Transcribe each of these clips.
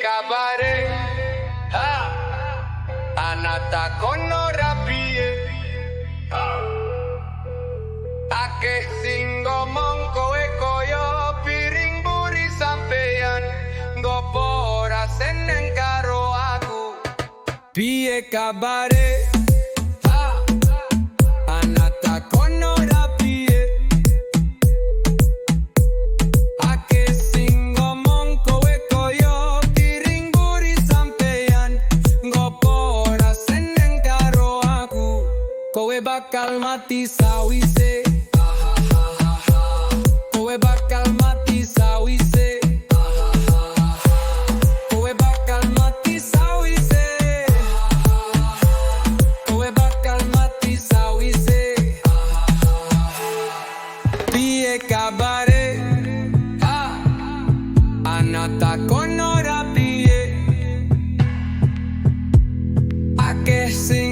kabare ha anata kono rapie. Ake singo mongko e koyo piring buri sampean gopora senen karo aku piye kabare ha Kowe bakal mati sawise Kowe bakal mati sawise Kowe bakal mati sawise Kowe bakal mati sawise Piye kabare ha Anata konora piye Ake singo mongko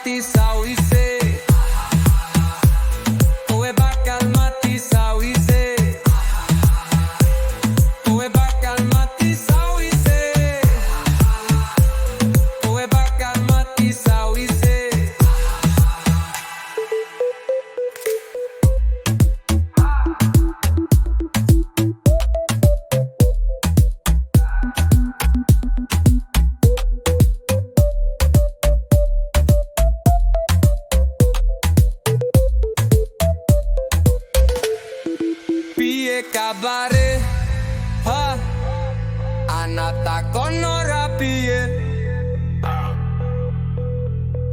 matizao y se. Tuve vaca al matizao y kabare ha. Anata kono rapie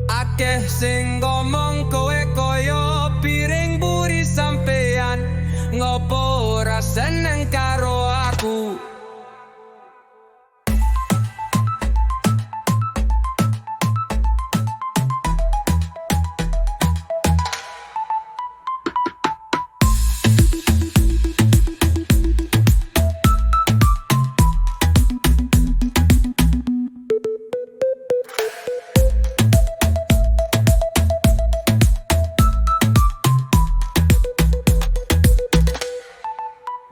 Akeh sing ngomong kowe koyo piring buri sampean Ngopo ora seneng karo aku